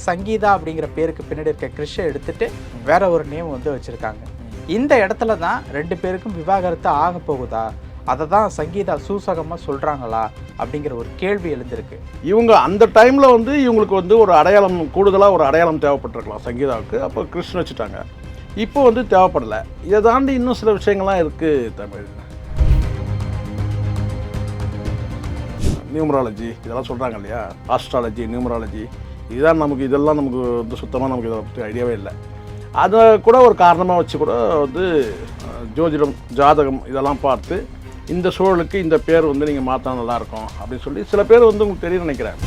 சங்கீதா அப்படிங்கிற பேருக்கு பின்னாடி இருக்க கிறிஷை எடுத்துட்டு வேற ஒரு நேம் வந்து வச்சிருக்காங்க. இந்த இடத்துல தான் ரெண்டு பேருக்கும் விவாகரத்து ஆக போகுதா? அதை தான் சங்கீதா சூசகமாக சொல்கிறாங்களா அப்படிங்கிற ஒரு கேள்வி எழுந்திருக்கு. இவங்க அந்த டைமில் வந்து இவங்களுக்கு வந்து ஒரு அடையாளம் கூடுதலாக ஒரு அடையாளம் தேவைப்பட்டிருக்கலாம் சங்கீதாவுக்கு. அப்போ கிருஷ்ண வச்சுட்டாங்க. இப்போ வந்து தேவைப்படலை. இதை தாண்டி இன்னும் சில விஷயங்கள்லாம் இருக்குது தமிழ். நியூமராலஜி இதெல்லாம் சொல்கிறாங்க இல்லையா? Astrology numerology. இதுதான் நமக்கு இதெல்லாம் நமக்கு வந்து சுத்தமாக நமக்கு இதை பற்றி ஐடியாவே இல்லை. அதை கூட ஒரு காரணமாக வச்சு கூட வந்து ஜோதிடம் ஜாதகம் இதெல்லாம் பார்த்து இந்த சூழலுக்கு இந்த பேர் வந்து நீங்கள் மாற்றினா நல்லாயிருக்கும் அப்படின்னு சொல்லி சில பேர் வந்து உங்களுக்கு தெரியும் நினைக்கிறேன்.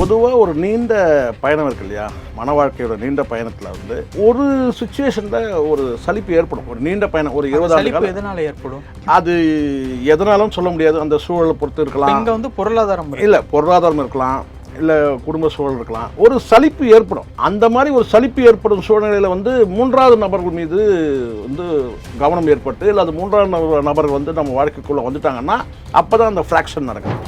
பொதுவாக ஒரு நீண்ட பயணம் இருக்கு இல்லையா? மன வாழ்க்கையோட நீண்ட பயணத்தில் வந்து ஒரு சுச்சுவேஷனில் ஒரு சலிப்பு ஏற்படும். ஒரு நீண்ட பயணம் ஒரு இருபது ஆண்டு எதனால ஏற்படும்? அது எதனாலும் சொல்ல முடியாது. அந்த சூழலை பொறுத்து இருக்கலாம். இங்க வந்து பொருளாதாரம். இல்லை பொருளாதாரம் இருக்கலாம். இல்லை குடும்ப சூழல் இருக்கலாம். ஒரு சலிப்பு ஏற்படும். அந்த மாதிரி ஒரு சலிப்பு ஏற்படும் சூழ்நிலையில் வந்து மூன்றாவது நபர்கள் மீது வந்து கவனம் ஏற்பட்டு இல்லை அது மூன்றாவது நபர் நபர்கள் வந்து நம்ம வாழ்க்கைக்குள்ளே வந்துட்டாங்கன்னா அப்போ தான் அந்த ஃப்ராக்ஷன் நடக்கும்.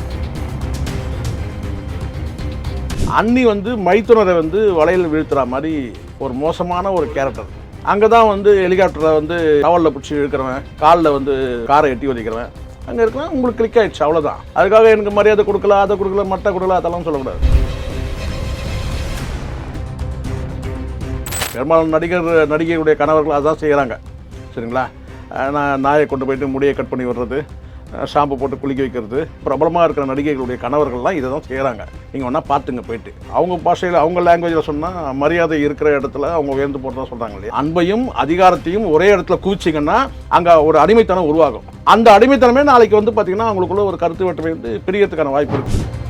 அன்னி வந்து மைத்துனரை வந்து வலையில் வீழ்த்துற மாதிரி ஒரு மோசமான ஒரு கேரக்டர் அங்கே தான் வந்து ஹெலிகாப்டரில் வந்து டவலில் பிடிச்சி இழுக்கிறவன் காலில் வந்து காரை எட்டி வதிக்கிறவன் அங்கே இருக்கலாம் உங்களுக்கு கிளிக் ஆயிடுச்சு அவ்வளோதான் அதுக்காக எனக்கு மரியாதை கொடுக்கல அதை கொடுக்கல மட்டை கொடுக்கல அதெல்லாம் சொல்லக்கூடாது. பெரும்பாலும் நடிகர் நடிகையுடைய கணவர்கள் அதான் செய்கிறாங்க சரிங்களா? நான் நாயை கொண்டு போயிட்டு முடியை கட் பண்ணி விடுறது. ஷாம்பு போட்டு குளிக்க வைக்கிறது பிரபலமாக இருக்கிற நடிகைகளுடைய கணவர்கள்லாம் இதை தான் செய்கிறாங்க நீங்கள் வேணால் பார்த்துங்க போயிட்டு. அவங்க பாஷையில் அவங்க லாங்குவேஜில் சொன்னால் மரியாதை இருக்கிற இடத்துல அவங்க உயர்ந்து போகிறதா சொல்கிறாங்க இல்லையா? அன்பையும் அதிகாரத்தையும் ஒரே இடத்துல குவிச்சிங்கன்னா அங்கே ஒரு அடிமைத்தனம் உருவாகும். அந்த அடிமைத்தனமே நாளைக்கு வந்து பார்த்திங்கன்னா அவங்களுக்குள்ள ஒரு கருத்து வேற்றுமை வந்து பிரியறதுக்கான வாய்ப்பு இருக்குது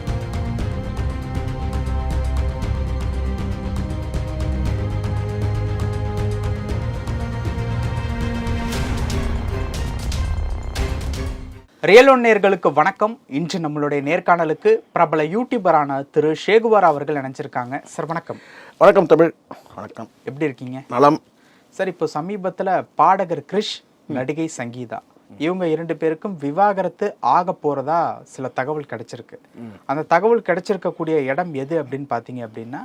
ரியல் ஒன் நேயர்களுக்கு வணக்கம். இன்று நம்மளுடைய நேர்காணலுக்கு பிரபல யூடியூபரான திரு ஷேகுவார் அவர்கள் நினைச்சிருக்காங்க சார் வணக்கம். வணக்கம் தமிழ். வணக்கம். எப்படி இருக்கீங்க? நலம். சார் இப்போ சமீபத்துல பாடகர் கிரிஷ் நடிகை சங்கீதா. இவங்க இரண்டு பேருக்கும் விவாகரத்து ஆக போறதா சில தகவல் கிடைச்சிருக்கு. அந்த தகவல் கிடைச்சிருக்கக்கூடிய இடம் எது அப்படின்னு பாத்தீங்க அப்படின்னா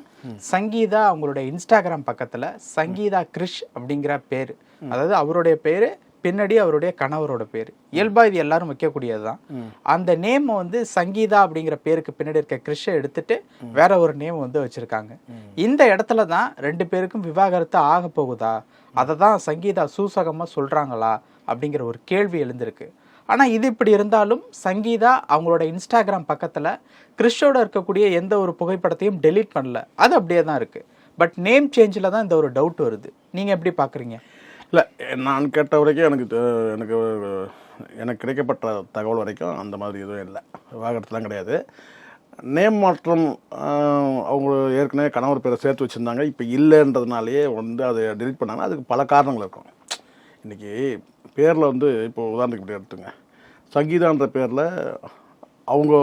சங்கீதா அவங்களுடைய இன்ஸ்டாகிராம் பக்கத்துல சங்கீதா கிரிஷ் அப்படிங்கிற பேரு. அதாவது அவருடைய பேரு பின்னாடி அவருடைய கணவரோட பேர். இயல்பா இது எல்லாரும் வைக்கக்கூடியதுதான். அந்த நேம் வந்து சங்கீதா அப்படிங்கிற பேருக்கு பின்னாடி இருக்க கிறிஷை எடுத்துட்டு வேற ஒரு நேம் வந்து வச்சிருக்காங்க. இந்த இடத்துல தான் ரெண்டு பேருக்கும் விவாகரத்து ஆக போகுதா? அதை தான் சங்கீதா சூசகமா சொல்றாங்களா? அப்படிங்கிற ஒரு கேள்வி எழுந்திருக்கு. ஆனா இது இப்படி இருந்தாலும் சங்கீதா அவங்களோட இன்ஸ்டாகிராம் பக்கத்துல கிறிஷோட இருக்கக்கூடிய எந்த ஒரு புகைப்படத்தையும் டெலீட் பண்ணல. அது அப்படியே தான் இருக்கு. பட் நேம் சேஞ்சில் தான் இந்த ஒரு டவுட் வருது. நீங்க எப்படி பாக்குறீங்க? இல்லை நான் கேட்ட வரைக்கும் எனக்கு எனக்கு எனக்கு கிடைக்கப்பட்ட தகவல் வரைக்கும் அந்த மாதிரி எதுவும் இல்லை. விவாகரத்துலாம் கிடையாது. நேம் மாற்றம் அவங்க ஏற்கனவே கணவர் பேரை சேர்த்து வச்சுருந்தாங்க. இப்போ இல்லைன்றதுனாலேயே வந்து அதை டெலிட் பண்ணாங்க. அதுக்கு பல காரணங்கள் இருக்கும். இன்றைக்கி பேரில் வந்து இப்போ உதாரணத்துக்கு இப்படி எடுத்துங்க. சங்கீதான்ற பேரில் அவங்க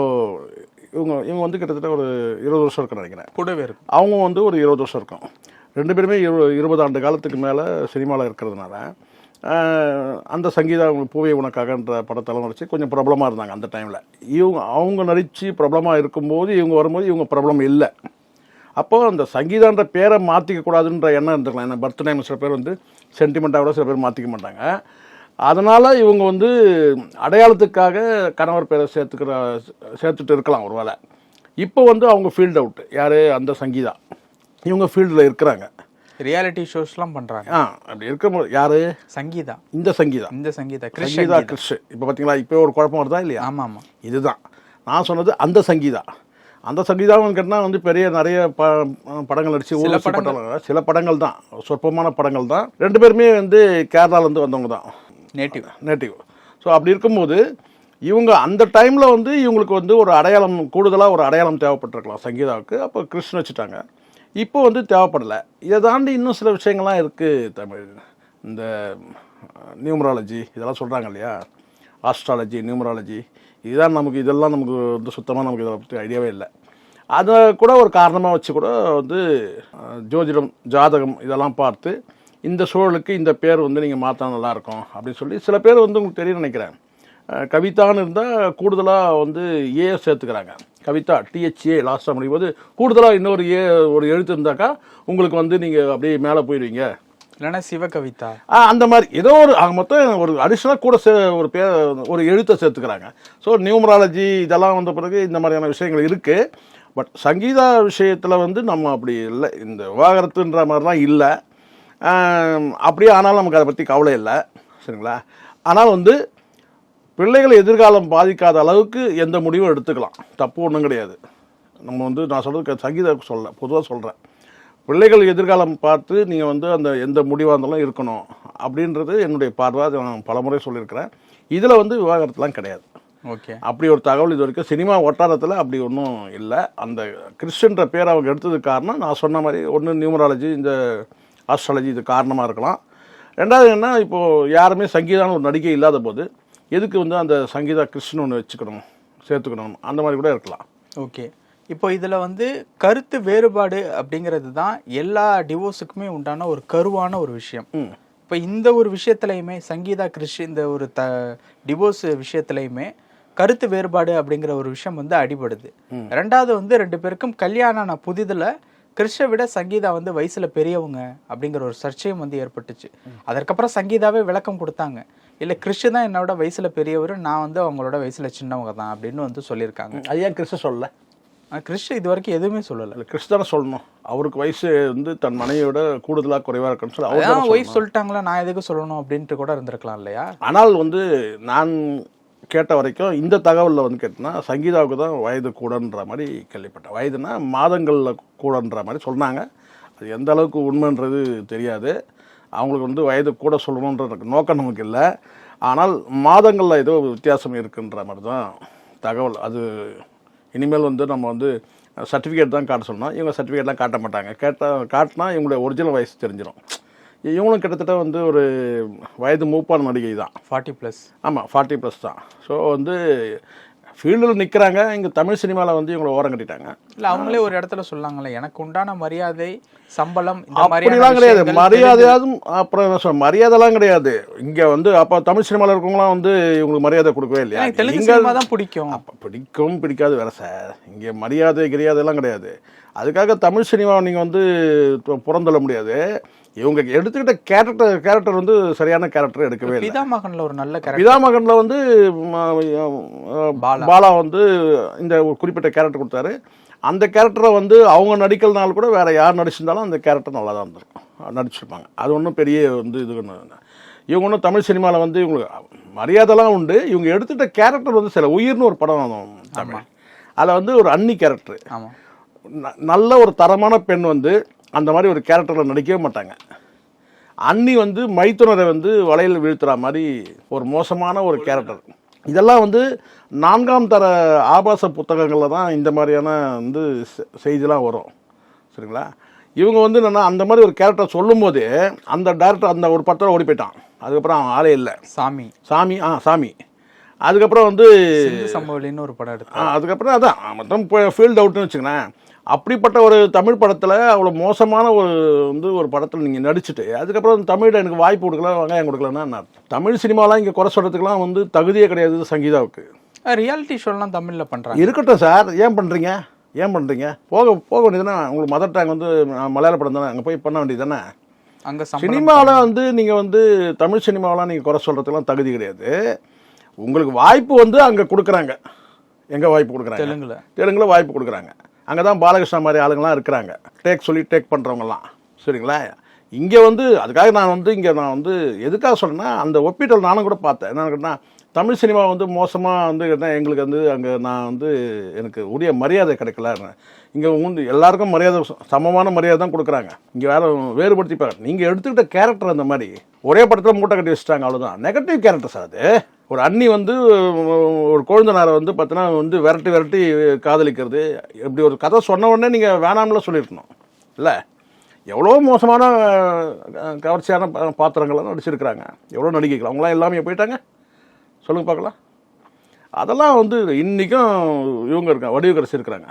இவங்க இவங்க வந்து கிட்டத்தட்ட ஒரு இருபது வருஷம் இருக்குன்னு நினைக்கிறேன். கூடவே இருக்கும். அவங்க வந்து ஒரு இருபது வருஷம் இருக்கும். ரெண்டு பேருமே இரு இருபது ஆண்டு காலத்துக்கு மேலே சினிமாவில் இருக்கிறதுனால அந்த சங்கீதா அவங்க பூவே உனக்காகன்ற படத்தெல்லாம் நடிச்சு கொஞ்சம் பிரபலமாக இருந்தாங்க அந்த டைமில் இவங்க அவங்க நடித்து பிரபலமாக இருக்கும்போது இவங்க வரும்போது இவங்க பிரபலம் இல்லை. அப்போ அந்த சங்கீதான்ற பேரை மாற்றிக்க கூடாதுன்ற எண்ணம் இருந்துக்கலாம் ஏன்னா பர்த் நேம் சில பேர் வந்து சென்டிமெண்ட்டாக கூட சில பேர் மாற்றிக்க மாட்டாங்க. அதனால் இவங்க வந்து அடையாளத்துக்காக கணவர் பேரை சேர்த்துக்கிற சேர்த்துட்டு இருக்கலாம் ஒரு வேளை. இப்போ வந்து அவங்க ஃபீல்ட் அவுட் யார்? அந்த சங்கீதா. இவங்க ஃபீல்டில் இருக்கிறாங்க. ரியாலிட்டி ஷோஸ்லாம் பண்றாங்க. ஆ அப்படி இருக்கும்போது யார்? சங்கீதா. இந்த சங்கீதா. இந்த சங்கீதா சங்கீதா கிறிஷ். இப்போ பார்த்தீங்களா இப்போ ஒரு குழப்பம் வருதா இல்லையா? ஆமா ஆமா இதுதான். நான் சொன்னது அந்த சங்கீதா. அந்த சங்கீதாவும் கேட்டால் வந்து பெரிய நிறைய ப படங்கள் ஊர்வசி படங்கள். சில படங்கள் தான். சொற்பமான படங்கள் தான். ரெண்டு பேருமே வந்து கேரளாலேருந்து வந்தவங்க தான். நேட்டிவ் நேட்டிவ் ஸோ அப்படி இருக்கும்போது இவங்க அந்த டைமில் வந்து இவங்களுக்கு வந்து ஒரு அடையாளம் கூடுதலாக ஒரு அடையாளம் தேவைப்பட்டிருக்கலாம் சங்கீதாவுக்கு. அப்போ கிருஷ்ண வச்சுட்டாங்க. இப்போ வந்து தேவைப்படலை. இதை தாண்டி இன்னும் சில விஷயங்கள்லாம் இருக்குது தமிழ். இந்த நியூமராலஜி இதெல்லாம் சொல்கிறாங்க இல்லையா? ஆஸ்ட்ராலஜி நியூமராலஜி இதுதான் நமக்கு இதெல்லாம் நமக்கு வந்து சுத்தமாக நமக்கு இதை பற்றி ஐடியாவே இல்லை. அதை கூட ஒரு காரணமாக வச்சு கூட வந்து ஜோதிடம் ஜாதகம் இதெல்லாம் பார்த்து இந்த சூழலுக்கு இந்த பேர் வந்து நீங்கள் மாற்றினா நல்லாயிருக்கும் அப்படின்னு சொல்லி சில பேர் வந்து உங்களுக்கு தெரியும் நினைக்கிறேன். கவிதான்னு இருந்தால் கூடுதலாக வந்து ஏ சேர்த்துக்கிறாங்க. கவிதா டிஹெச்ஏ லாஸ்ட்டாக முடியும்போது கூடுதலாக இன்னொரு ஏ ஒரு எழுத்து இருந்தாக்கா உங்களுக்கு வந்து நீங்கள் அப்படியே மேலே போயிடுவீங்க. இல்லைன்னா சிவகவிதா. ஆ, அந்த மாதிரி ஏதோ ஒரு மொத்தம் ஒரு அடிஷ்னலாக கூட சே ஒரு பே ஒரு எழுத்தை சேர்த்துக்கிறாங்க. ஸோ நியூமராலஜி இதெல்லாம் வந்த பிறகு இந்த மாதிரியான விஷயங்கள் இருக்குது பட் சங்கீதா விஷயத்தில் வந்து நம்ம அப்படி இல்லை. இந்த விவாகரத்துன்ற மாதிரிலாம் இல்லை. அப்படியே ஆனாலும் நமக்கு அதை பற்றி கவலை இல்லை. சரிங்களா? ஆனால் வந்து பிள்ளைகள் எதிர்காலம் பாதிக்காத அளவுக்கு எந்த முடிவும் எடுத்துக்கலாம். தப்பு ஒன்றும் கிடையாது. நம்ம வந்து நான் சொல்கிறது சங்கீதா சொல்ல பொதுவாக சொல்கிறேன் பிள்ளைகள் எதிர்காலம் பார்த்து நீங்கள் வந்து அந்த எந்த முடிவாக இருந்தாலும் இருக்கணும் அப்படின்றது என்னுடைய பார்வை நான் பலமுறை சொல்லியிருக்கிறேன். இதில் வந்து விவாகரத்துலாம் கிடையாது. ஓகே. அப்படி ஒரு தகவல் இது வரைக்கும் சினிமா வட்டாரத்தில் அப்படி ஒன்றும் இல்லை. அந்த கிறிஸ்டின்ற பேர் அவங்க எடுத்ததுக்கு காரணம் நான் சொன்ன மாதிரி ஒன்று நியூமராலஜி இந்த ஆஸ்ட்ராலஜி இது காரணமாக இருக்கலாம். ரெண்டாவது என்ன இப்போது யாருமே சங்கீதான ஒரு நடிகை இல்லாத போது எதுக்கு வந்து அந்த சங்கீதா கிறிஸ்டின் ஒன்று வச்சுக்கணும் சேர்த்துக்கணும் அந்த மாதிரி கூட இருக்கலாம். ஓகே. இப்போ இதில் வந்து கருத்து வேறுபாடு அப்படிங்கிறது தான் எல்லா டிவோர்ஸுக்குமே உண்டான ஒரு கருவான ஒரு விஷயம். இப்போ இந்த ஒரு விஷயத்துலையுமே சங்கீதா கிறிஷ் இந்த ஒரு த டிவோர்ஸ் விஷயத்துலையுமே கருத்து வேறுபாடு அப்படிங்கிற ஒரு விஷயம் வந்து அடிபடுது. ரெண்டாவது வந்து ரெண்டு பேருக்கும் கல்யாணம் ஆன புதிதில் கிறிஷை விட சங்கீதா வந்து வயசுல பெரியவங்க அப்படிங்கிற ஒரு சர்ச்சையும் வந்து ஏற்பட்டுச்சு. அதற்கப்புறம் சங்கீதாவே விளக்கம் கொடுத்தாங்க. இல்லை கிறிஷ் தான் என்னோட வயசுல பெரியவர் நான் வந்து அவங்களோட வயசுல சின்னவங்க தான் அப்படின்னு வந்து சொல்லியிருக்காங்க. அது ஏன் கிறிஸ்ட சொல்லல? கிறிஷ் இது வரைக்கும் எதுவுமே சொல்லலை. இல்லை கிறிஸ்தான சொல்லணும். அவருக்கு வயசு வந்து தன் மனைவியோட கூடுதலாக குறைவாக இருக்குன்னு சொல்லி அவர் ஒய்ஃப் சொல்லணும். சொல்லிட்டாங்களா? நான் எதுக்கு சொல்லணும் அப்படின்ட்டு கூட இருந்திருக்கலாம் இல்லையா? ஆனால் வந்து நான் கேட்ட வரைக்கும் இந்த தகவலில் வந்து கேட்டேன்னா சங்கீதாவுக்கு தான் வயது கூடன்ற மாதிரி கேள்விப்பட்டேன். வயதுனா மாதங்களில் கூடன்ற மாதிரி சொன்னாங்க. அது எந்த அளவுக்கு உண்மைன்றது தெரியாது. அவங்களுக்கு வந்து வயது கூட சொல்லணுன்ற நோக்கம் நமக்கு இல்லை. ஆனால் மாதங்களில் ஏதோ வித்தியாசம் இருக்குன்ற மாதிரி தான் தகவல். அது இனிமேல் வந்து நம்ம வந்து சர்டிஃபிகேட் தான் காட்ட சொன்னோம் இவங்க சர்டிஃபிகேட்லாம் காட்ட மாட்டாங்க. கேட்ட காட்டினா இவங்களுடைய ஒரிஜினல் வயசு தெரிஞ்சிடும் இவங்களும் கிட்டத்தட்ட வந்து ஒரு வயது மூப்பான நடிகை தான். ஃபார்ட்டி ப்ளஸ் ஆமாம் ஃபார்ட்டி ப்ளஸ் தான். ஸோ வந்து ஃபீல்டில் நிற்கிறாங்க இங்கே தமிழ் சினிமாவில் வந்து இவங்களை ஓரம் கட்டிட்டாங்க. இல்ல அவங்களே ஒரு இடத்துல சொல்லாங்களே எனக்கு உண்டான மரியாதை சம்பளம் அப்படிலாம் கிடையாது. மரியாதையாதும் அப்புறம் மரியாதைலாம் கிடையாது. இங்கே வந்து அப்போ தமிழ் சினிமாவில் இருக்கவங்களாம் வந்து இவங்களுக்கு மரியாதை கொடுக்கவே இல்லையா? தெலுங்கு தான் பிடிக்கும். அப்போ பிடிக்கும் பிடிக்காது வேற சார். இங்கே மரியாதை கிரியாதைலாம் கிடையாது. அதுக்காக தமிழ் சினிமாவை நீங்கள் வந்து புறந்தள்ள முடியாது. இவங்க எடுத்துக்கிட்ட கேரக்டர் கேரக்டர் வந்து சரியான கேரக்டர் எடுக்கவே இல்லை. பிதா மகன்ல ஒரு நல்ல கேரக்டர் பிதாமகனில் வந்து பாலா. வந்து இந்த ஒரு குறிப்பிட்ட கேரக்டர் கொடுத்தாரு. அந்த கேரக்டரை வந்து அவங்க நடிக்கலனாலும் கூட வேற யார் நடிச்சிருந்தாலும் அந்த கேரக்டர் நல்லா தான் இருந்திருக்கும். நடிச்சிருப்பாங்க. அது ஒன்றும் பெரிய வந்து இது இவங்க ஒன்றும் தமிழ் சினிமாவில் வந்து இவங்களுக்கு மரியாதைலாம் உண்டு. இவங்க எடுத்துட்ட கேரக்டர் வந்து சில உயிர்னு ஒரு படம் தமிழ். அதில் வந்து ஒரு அன்னி கேரக்டர் நல்ல ஒரு தரமான பெண் வந்து அந்த மாதிரி ஒரு கேரக்டரில் நடிக்கவே மாட்டாங்க. அன்னி வந்து மைத்துனரை வந்து வலையில் வீழ்த்துற மாதிரி ஒரு மோசமான ஒரு கேரக்டர் இதெல்லாம் வந்து நான்காம் தர ஆபாச புத்தகங்களில் தான் இந்த மாதிரியான வந்து செய்திலாம் வரும். சரிங்களா? இவங்க வந்து என்னென்னா அந்த மாதிரி ஒரு கேரக்டர் சொல்லும்போது அந்த டேரக்டர் அந்த ஒரு படத்தில் ஓடி போயிட்டான். அதுக்கப்புறம் அவன் ஆளே இல்லை. சாமி. சாமி ஆ சாமி. அதுக்கப்புறம் வந்து சம்பவலின்னு ஒரு படம் எடுத்து ஆ, அதுக்கப்புறம் அதான் மொத்தம் ஃபீல்ட் அவுட்னு வச்சுங்களேன் அப்படிப்பட்ட ஒரு தமிழ் படத்தில் அவ்வளோ மோசமான ஒரு வந்து ஒரு படத்தில் நீங்கள் நடிச்சுட்டு அதுக்கப்புறம் தமிழில் எனக்கு வாய்ப்பு கொடுக்கல வெங்காயம் கொடுக்கலன்னா என்ன அர்த்தம்? தமிழ் சினிமாலாம் இங்கே குறை சொல்கிறதுக்கெலாம் வந்து தகுதியே கிடையாது சங்கீதாவுக்கு. ரியாலிட்டி ஷோலாம் தமிழ்ல பண்றாங்க. இருக்கட்டும் சார் ஏன் பண்ணுறீங்க ஏன் பண்ணுறீங்க போக போக வேண்டியதுதானே உங்களுக்கு மதர் டேங் வந்து மலையாள படம் தானே அங்கே போய் பண்ண வேண்டியது தானே? அங்க சினிமாவில் வந்து நீங்கள் வந்து தமிழ் சினிமாவெலாம் நீங்கள் குறை சொல்கிறதுக்கெலாம் தகுதி கிடையாது. உங்களுக்கு வாய்ப்பு வந்து அங்கே கொடுக்குறாங்க. எங்கே வாய்ப்பு கொடுக்குறாங்க? தெலுங்குல. தெலுங்குல வாய்ப்பு கொடுக்குறாங்க. அங்கே தான் பாலகிருஷ்ணா மாதிரி ஆளுங்கள்லாம் இருக்கிறாங்க. டேக் சொல்லி டேக் பண்ணுறவங்கலாம் சரிங்களா? இங்கே வந்து அதுக்காக நான் வந்து இங்கே நான் வந்து எதுக்காக சொல்கிறேன்னா அந்த ஒப்பீட்டல் நானும் கூட பார்த்தேன். என்ன கேட்டால் தமிழ் சினிமா வந்து மோசமாக வந்து எங்களுக்கு வந்து அங்கே நான் வந்து எனக்கு உரிய மரியாதை கிடைக்கல. இங்கே வந்து எல்லாருக்கும் மரியாதை ச- சமமான மரியாதை தான் கொடுக்குறாங்க. இங்கே வேறு வேறுபடுத்தி பாருங்க நீங்கள் எடுத்துக்கிட்ட கேரக்டர் அந்த மாதிரி ஒரே படத்தில் மூட்டை கட்டி வச்சுட்டாங்க அவ்வளோதான் நெகட்டிவ் கேரக்டர் சார் அது. ஒரு அண்ணி வந்து ஒரு கொழுந்தனாரை வந்து பார்த்தீங்கன்னா வந்து விரட்டி விரட்டி காதலிக்கிறது. இப்படி ஒரு கதை சொன்ன உடனே நீங்கள் வேணாம்ல சொல்லியிருக்கணும் இல்லை? எவ்வளோ மோசமான கவர்ச்சியான பாத்திரங்கள்லாம் நடிச்சிருக்கிறாங்க. எவ்வளோ நடிகைகள். அவங்களாம் எல்லாமே போயிட்டாங்க. சொல்லுங்கள் பார்க்கலாம். அதெல்லாம் வந்து இன்றைக்கும் இவங்க இருக்காங்க வடிவகரசி இருக்கிறாங்க.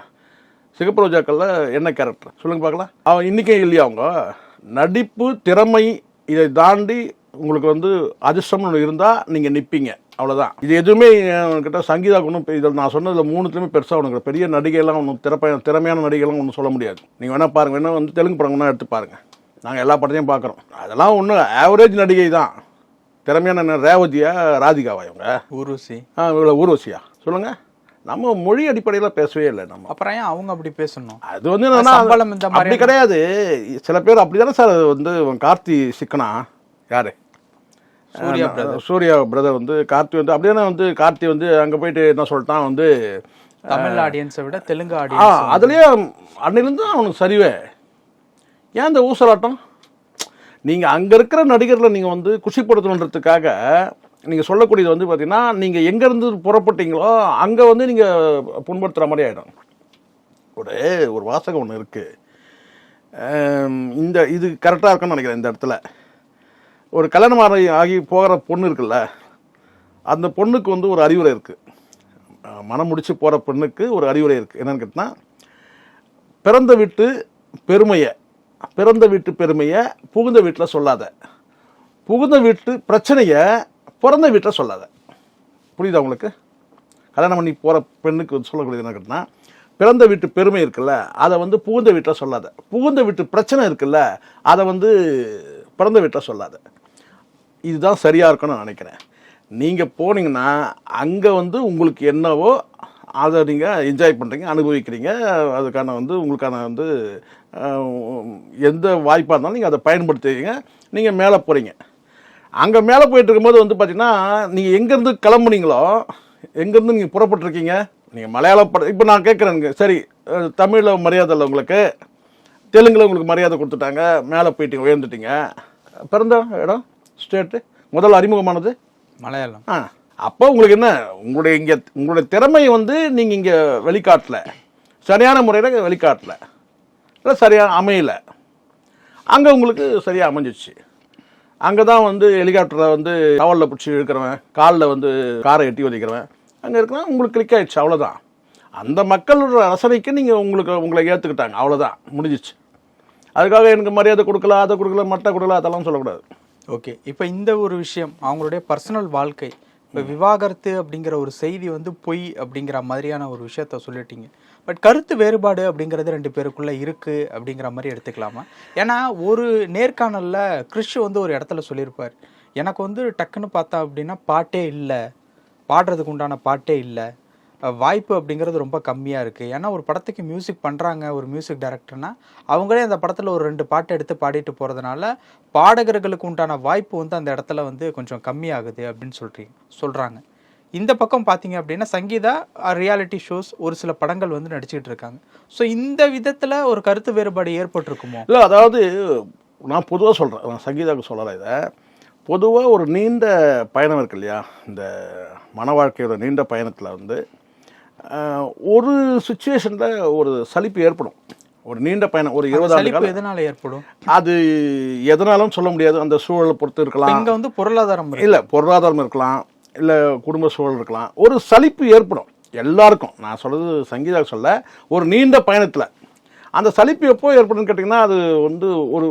சிகப்பு ரோஜாக்களில் என்ன கேரக்டர் சொல்லுங்கள் பார்க்கலாம். அவன் இன்றைக்கும் இல்லையா அவங்க? நடிப்பு திறமை இதை தாண்டி உங்களுக்கு வந்து அதிர்ஷ்டம்னு ஒன்று இருந்தால் நீங்கள் நிற்பீங்க அவ்வளோதான் இது எதுவுமே கிட்ட சங்கீதாக்கு ஒன்றும் இதில் நான் சொன்னதில் மூணுத்துலையுமே பெருசாக உனக்கு பெரிய நடிகைலாம் ஒன்றும் திறப்ப திறமையான நடிகைலாம் ஒன்றும் சொல்ல முடியாது. நீங்கள் வேணால் பாருங்கள் வேணால் வந்து தெலுங்கு படம் வேணால் எடுத்து பாருங்கள் நாங்கள் எல்லா படத்தையும் பார்க்குறோம் அதெல்லாம் ஒன்றும் ஆவரேஜ் நடிகை தான். திறமையான ரேவதியா ராதிகாவா இவங்க? ஊருசி ஆ இவ்வளோ ஊர்வசியா? சொல்லுங்கள் நம்ம மொழி அடிப்படையில் பேசவே இல்லை நம்ம. அப்புறம் ஏன் அவங்க அப்படி பேசணும்? அது வந்து என்னன்னா அப்படி கிடையாது. சில பேர் அப்படி தானே சார் வந்து கார்த்தி சிக்கனா? யாரு? சூர்யா பிரதர் வந்து கார்த்தி வந்து அப்படியே வந்து கார்த்தி வந்து அங்கே போயிட்டு என்ன சொல்லிட்டான் வந்து தமிழ் ஆடியன்ஸை விட தெலுங்கு ஆடியன்ஸ் அதுலேயே அன்னிலிருந்து அவனுக்கு சரிவே. ஏன் இந்த ஊசலாட்டம்? நீங்கள் அங்கே இருக்கிற நடிகர்களை நீங்கள் வந்து குஷிப்படுத்தணுன்றதுக்காக நீங்கள் சொல்லக்கூடியது வந்து பார்த்தீங்கன்னா நீங்கள் எங்கேருந்து புறப்பட்டீங்களோ அங்கே வந்து நீங்கள் புண்படுத்துகிற மாதிரி ஆகிடும் ஒரு ஒரு வாசகம் ஒன்று இருக்குது இந்த இது கரெக்டாக இருக்குன்னு நினைக்கிறேன் இந்த இடத்துல. ஒரு கல்யாணம் ஆகி ஆகி போகிற பொண்ணு இருக்குல்ல அந்த பொண்ணுக்கு வந்து ஒரு அறிவுரை இருக்குது மனம் முடிச்சு போகிற பெண்ணுக்கு ஒரு அறிவுரை இருக்குது என்னென்னு கேட்டால் பிறந்த வீட்டு பெருமையை பிறந்த வீட்டு பெருமையை புகுந்த வீட்டில் சொல்லாத. புகுந்த வீட்டு பிரச்சனையை பிறந்த வீட்டில் சொல்லாத. புரியுதா உங்களுக்கு? கல்யாணம் பண்ணி போகிற பெண்ணுக்கு வந்து சொல்லக்கூடியது என்ன கேட்டால் பிறந்த வீட்டு பெருமை இருக்குல்ல அதை வந்து புகுந்த வீட்டில் சொல்லாத. புகுந்த வீட்டு பிரச்சனை இருக்குல்ல அதை வந்து பிறந்த வீட்டில் சொல்லாத. இதுதான் சரியாக இருக்கும்னு நான் நினைக்கிறேன். நீங்கள் போனீங்கன்னா அங்கே வந்து உங்களுக்கு என்னவோ அதை நீங்கள் என்ஜாய் பண்ணுறீங்க அனுபவிக்கிறீங்க. அதுக்கான வந்து உங்களுக்கான வந்து எந்த வாய்ப்பாக இருந்தாலும் நீங்கள் அதை பயன்படுத்துவீங்க. நீங்கள் மேலே போகிறீங்க அங்கே மேலே போயிட்டு இருக்கும்போது வந்து பார்த்தீங்கன்னா நீங்கள் எங்கேருந்து கிளம்புனீங்களோ எங்கேருந்து நீங்கள் புறப்பட்டுருக்கீங்க நீங்கள் மலையாள படம் இப்போ நான் கேட்குறேங்க சரி தமிழில் மரியாதை இல்லை உங்களுக்கு தெலுங்கில் உங்களுக்கு மரியாதை கொடுத்துட்டாங்க மேலே போயிட்டீங்க உயர்ந்துட்டீங்க. பிறந்த இடம்? ஸ்டேட்டு முதல்ல அறிமுகமானது? மலையாளம். ஆ. அப்போ உங்களுக்கு என்ன? உங்களுடைய இங்கே உங்களுடைய திறமையை வந்து நீங்கள் இங்கே வெளிக்காட்டல. சரியான முறையில் வெளிக்காட்டல. இல்லை சரியாக அமையல. அங்கே உங்களுக்கு சரியாக அமைஞ்சிச்சு. அங்கே தான் வந்து ஹெலிகாப்டரை வந்து டவலில் பிடிச்சி இழுக்கிறவன் காலில் வந்து காரை எட்டி வலிக்கிறவன் அங்கே இருக்கிறவன் உங்களுக்கு கிளிக் ஆயிடுச்சு அவ்வளோதான் அந்த மக்களோட ரசனைக்கு நீங்கள் உங்களுக்கு உங்களை ஏற்றுக்கிட்டாங்க அவ்வளோதான் முடிஞ்சிச்சு. அதுக்காக எனக்கு மரியாதை கொடுக்கல அதை கொடுக்கல மட்டை கொடுக்கல அதெல்லாம் சொல்லக்கூடாது. ஓகே. இப்போ இந்த ஒரு விஷயம் அவங்களுடைய பர்சனல் வாழ்க்கை இப்போ விவாகரத்து அப்படிங்கிற ஒரு செய்தி வந்து பொய் அப்படிங்கிற மாதிரியான ஒரு விஷயத்த சொல்லிட்டீங்க. பட் கருத்து வேறுபாடு அப்படிங்கிறது ரெண்டு பேருக்குள்ள இருக்கு அப்படிங்கிற மாதிரி எடுத்துக்கலாமா? ஏன்னா ஒரு நேர்காணல்ல கிறிஷ் வந்து ஒரு இடத்துல சொல்லியிருப்பார். எனக்கு வந்து டக்குன்னு பார்த்தா அப்படின்னா பாட்டே இல்லை. பாடுறதுக்கு உண்டான பாட்டே இல்லை. வாய்ப்பு அப்படிங்கிறது ரொம்ப கம்மியாக இருக்குது ஏன்னா ஒரு படத்துக்கு மியூசிக் பண்ணுறாங்க ஒரு மியூசிக் டைரக்டர்னா அவங்களே அந்த படத்தில் ஒரு ரெண்டு பாட்டு எடுத்து பாடிட்டு போகிறதுனால பாடகர்களுக்கு உண்டான வாய்ப்பு வந்து அந்த இடத்துல வந்து கொஞ்சம் கம்மியாகுது அப்படின்னு சொல்கிறீங்க சொல்கிறாங்க இந்த பக்கம் பார்த்தீங்க அப்படின்னா சங்கீதா ரியாலிட்டி ஷோஸ் ஒரு சில படங்கள் வந்து நடிச்சுக்கிட்டு இருக்காங்க. ஸோ இந்த விதத்தில் ஒரு கருத்து வேறுபாடு ஏற்பட்டிருக்குமோ? இல்லை அதாவது நான் பொதுவாக சொல்கிறேன் நான் சங்கீதாவுக்கு சொல்லலை இதை. பொதுவாக ஒரு நீண்ட பயணம் இருக்கு இல்லையா? இந்த மன வாழ்க்கையோட நீண்ட பயணத்தில் வந்து ஒரு சுச்சுவேஷனில் ஒரு சலிப்பு ஏற்படும். ஒரு நீண்ட பயணம் ஒரு இருபது ஆண்டு எதனால ஏற்படும்? அது எதனாலும் சொல்ல முடியாது. அந்த சூழலை பொறுத்து இருக்கலாம். இங்க வந்து பொருளாதாரம். இல்லை பொருளாதாரம் இருக்கலாம். இல்லை குடும்ப சூழல் இருக்கலாம். ஒரு சலிப்பு ஏற்படும். எல்லாருக்கும். நான் சொல்றது சங்கீதா சொல்ல ஒரு நீண்ட பயணத்தில். அந்த சலிப்பு எப்போ ஏற்படும்னு கேட்டிங்கன்னா அது வந்து ஒரு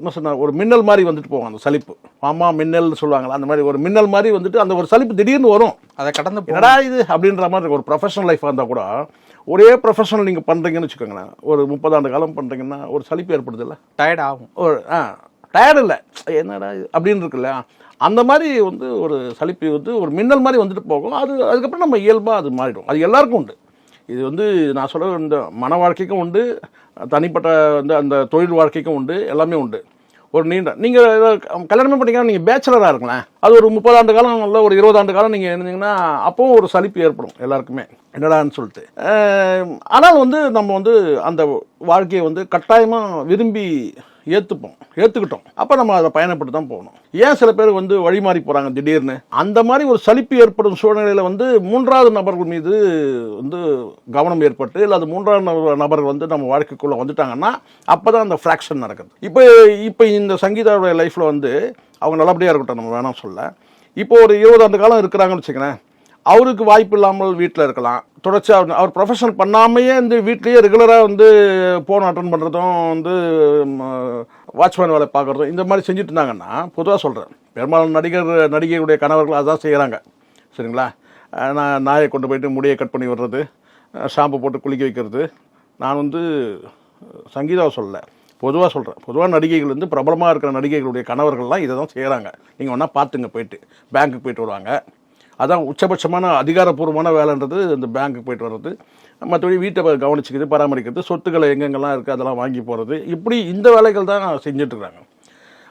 என்ன சொன்ன ஒரு மின்னல் மாதிரி வந்துட்டு போகும் அந்த சலிப்பு. ஆமா மின்னல்னு சொல்லுவாங்களா அந்த மாதிரி ஒரு மின்னல் மாதிரி வந்துட்டு அந்த ஒரு சலிப்பு திடீர்னு வரும். அதை கடந்து என்னடா இது அப்படின்ற மாதிரி இருக்கும். ஒரு ப்ரொஃபஷனல் லைஃபாக இருந்தால் கூட ஒரே ப்ரொஃபஷனல் நீங்கள் பண்ணுறீங்கன்னு வச்சுக்கோங்களேன் ஒரு முப்பதாண்டு காலம் பண்ணுறீங்கன்னா ஒரு சலிப்பு ஏற்படுது இல்லை டயர்ட் ஆகும். ஒரு ஆ டயர்டு இல்லை. என்னடா இது அப்படின்னு இருக்குல்ல அந்த மாதிரி வந்து ஒரு சலிப்பு வந்து ஒரு மின்னல் மாதிரி வந்துட்டு போகும். அது அதுக்கப்புறம் நம்ம இயல்பாக அது மாறிடும். அது எல்லாருக்கும் உண்டு. இது வந்து நான் சொல்ல இந்த மன வாழ்க்கைக்கும் உண்டு. தனிப்பட்ட வந்து அந்த தொழில் வாழ்க்கைக்கும் உண்டு எல்லாமே உண்டு. ஒரு நீண்ட நீங்கள் கல்யாணமே பண்ணிங்கன்னா நீங்கள் பேச்சுலராக இருக்கலாம். அது ஒரு முப்பது ஆண்டு காலம் இல்லை ஒரு இருபது ஆண்டு காலம் நீங்கள் இருந்தீங்கன்னா அப்போவும் ஒரு சலிப்பு ஏற்படும் எல்லாருக்குமே. என்னடான்னு சொல்லிட்டு. ஆனால் வந்து நம்ம வந்து அந்த வாழ்க்கையை வந்து கட்டாயமாக விரும்பி ஏற்றுப்போம் ஏற்றுக்கிட்டோம் அப்போ நம்ம அதை பயணப்பட்டு தான் போகணும். ஏன் சில பேர் வந்து வழி மாறி போகிறாங்க திடீர்னு? அந்த மாதிரி ஒரு சலிப்பு ஏற்படும் சூழ்நிலையில் வந்து மூன்றாவது நபர்கள் மீது வந்து கவனம் ஏற்பட்டு இல்லை அது மூன்றாவது நபர் நபர்கள் வந்து நம்ம வாழ்க்கைக்குள்ளே வந்துட்டாங்கன்னா அப்போ தான் அந்த ஃப்ராக்ஷன் நடக்குது. இப்போ இப்போ இந்த சங்கீதாவுடைய லைஃப்பில் வந்து அவங்க நல்லபடியாக இருக்கட்டும் நம்ம வேணாம் சொல்ல. இப்போ ஒரு இருபது ஆண்டு காலம் இருக்கிறாங்கன்னு வச்சுக்கிறேன் அவருக்கு வாய்ப்பு இல்லாமல் வீட்டில் இருக்கலாம். தொடர்ச்சியாக அவர் ப்ரொஃபஷன் ப்ரொஃபஷனல் பண்ணாமையே இந்த வீட்லேயே ரெகுலராக வந்து ஃபோன் அட்டன் பண்ணுறதும் வந்து வாட்ச்மேன் வேலை பார்க்குறதும் இந்த மாதிரி செஞ்சுட்டு இருந்தாங்கன்னா பொதுவாக சொல்கிறேன் பெரும்பாலும் நடிகர் நடிகையுடைய கணவர்கள் அதான் செய்கிறாங்க சரிங்களா? நான் நாயை கொண்டு போயிட்டு முடியை கட் பண்ணி விடுறது ஷாம்பு போட்டு குளிக்க வைக்கிறது. நான் வந்து சங்கீதாவை சொல்லலை. பொதுவாக சொல்கிறேன் பொதுவாக நடிகைகள் வந்து பிரபலமாக இருக்கிற நடிகைகளுடைய கணவர்கள்லாம் இதை தான் செய்கிறாங்க நீங்கள் ஒன்றா பார்த்துங்க போயிட்டு. பேங்க்குக்கு போயிட்டு வருவாங்க. அதான் உச்சபட்சமான அதிகாரப்பூர்வமான வேலைன்றது இந்த பேங்க்குக்கு போயிட்டு வர்றது. மற்றபடி வீட்டை கவனிச்சிக்கிறது கவனிச்சுக்கிறது பராமரிக்கிறது சொத்துக்களை எங்கெங்கெல்லாம் இருக்குது அதெல்லாம் வாங்கி போகிறது இப்படி இந்த வேலைகள் தான் செஞ்சிட்ருக்காங்க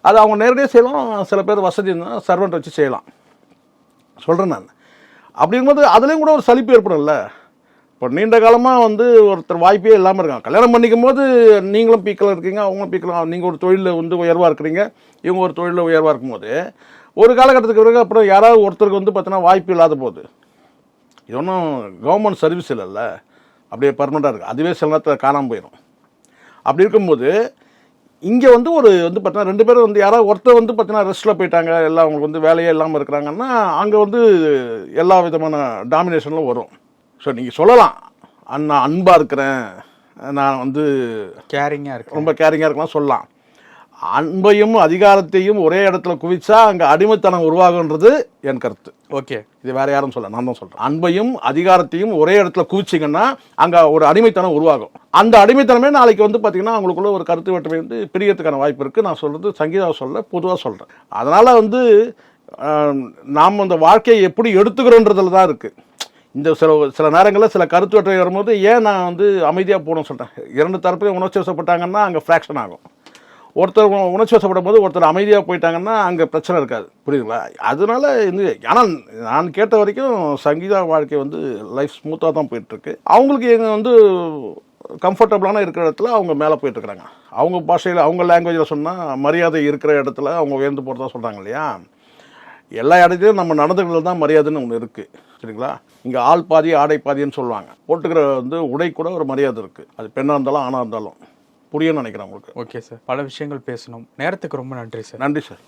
அது அவங்க நேரடியாக செய்யலாம் சில பேர் வசதி இருந்தால் சர்வெண்ட் வச்சு செய்யலாம். சொல்கிறேன் நான். அப்படிங்கும்போது அதுலேயும் கூட ஒரு சலிப்பு ஏற்படும்ல. இப்போ நீண்ட காலமாக வந்து ஒருத்தர் வாய்ப்பே இல்லாமல் இருக்காங்க. கல்யாணம் பண்ணிக்கும் போது நீங்களும் பீக்கில் இருக்கீங்க அவங்களும் பீக்கில் நீங்கள் ஒரு தொழிலில் வந்து உயர்வாக இருக்கிறீங்க இவங்க ஒரு தொழிலில் உயர்வாக இருக்கும்போது ஒரு காலகட்டத்துக்கு பிறகு அப்புறம் யாராவது ஒருத்தருக்கு வந்து பார்த்தீங்கன்னா வாய்ப்பு இல்லாத போகுது இது ஒன்றும் கவர்மெண்ட் சர்வீஸ் இல்லைல்ல. அப்படியே பர்மனெண்ட்டாக இருக்குது அதுவே சில நேரத்தில் காணாமல் போயிடும் அப்படி இருக்கும்போது இங்கே வந்து ஒரு வந்து பார்த்தீங்கன்னா ரெண்டு பேரும் வந்து யாராவது ஒருத்தர் வந்து பார்த்தீங்கன்னா ரெஸ்ட்டில் போயிட்டாங்க எல்லாம் அவங்களுக்கு வந்து வேலையே இல்லாமல் இருக்கிறாங்கன்னா அங்கே வந்து எல்லா விதமான டாமினேஷனும் வரும். ஸோ நீங்கள் சொல்லலாம். அண்ணா அன்பாக இருக்கிறேன். நான் வந்து கேரிங்கா இருக்கு ரொம்ப கேரிங்காக இருக்கலாம் சொல்லலாம். அன்பையும் அதிகாரத்தையும் ஒரே இடத்துல குவிச்சா அங்கே அடிமைத்தனம் உருவாகுன்றது என் கருத்து. ஓகே. இது வேற யாரும் சொல்ல நான் தான் சொல்றேன். அன்பையும் அதிகாரத்தையும் ஒரே இடத்துல குவிச்சிங்கன்னா அங்க ஒரு அடிமைத்தனம் உருவாகும். அந்த அடிமைத்தனமே நாளைக்கு வந்து பாத்தீங்கன்னா அவங்களுக்குள்ள ஒரு கருத்து வேற்றுமை வந்து பிரியறதுக்கான வாய்ப்பு இருக்கு. நான் சொல்றது சங்கீதா சொல்ல பொதுவா சொல்றேன். அதனால வந்து நாம் அந்த வாழ்க்கையை எப்படி எடுத்துக்கிறோன்றதுல தான் இருக்கு. இந்த சில சில நேரங்களில் சில கருத்து வேற்றுமை வரும்போது ஏன் நான் வந்து அமைதியாக போகணும்னு சொல்கிறேன் இரண்டு தரப்பையும் உணர்ச்சி வசப்பட்டாங்கன்னா அங்கே ஃப்ராக்ஷன் ஆகும். ஒருத்தர் உணர்ச்சி வசப்படும் போது ஒருத்தர் அமைதியாக போயிட்டாங்கன்னா அங்கே பிரச்சனை இருக்காது. புரியுதுங்களா? அதனால இந்த ஆனால் நான் கேட்ட வரைக்கும் சங்கீதா வாழ்க்கை வந்து லைஃப் ஸ்மூத்தாக தான் போயிட்டுருக்கு. அவங்களுக்கு எங்கள் வந்து கம்ஃபர்டபுளான இருக்கிற இடத்துல அவங்க மேலே போயிட்டுருக்குறாங்க. அவங்க பாஷையில் அவங்க லாங்குவேஜில் சொன்னால் மரியாதை இருக்கிற இடத்துல அவங்க உயர்ந்து போகிறதா சொல்கிறாங்க இல்லையா? எல்லா இடத்துலையும் நம்ம நடந்துக்கிறது தான் மரியாதைன்னு ஒன்று இருக்குது சரிங்களா? இங்கே ஆள் பாதி ஆடை பாதின்னு சொல்லுவாங்க. போட்டுக்கிற வந்து உடை கூட ஒரு மரியாதை இருக்குது அது பெண்ணாக இருந்தாலும் ஆணாக இருந்தாலும். புரியும்னு நினைக்கிறேன் உங்களுக்கு. ஓகே சார் பல விஷயங்கள் பேசணும். நேரத்துக்கு ரொம்ப நன்றி சார் நன்றி சார்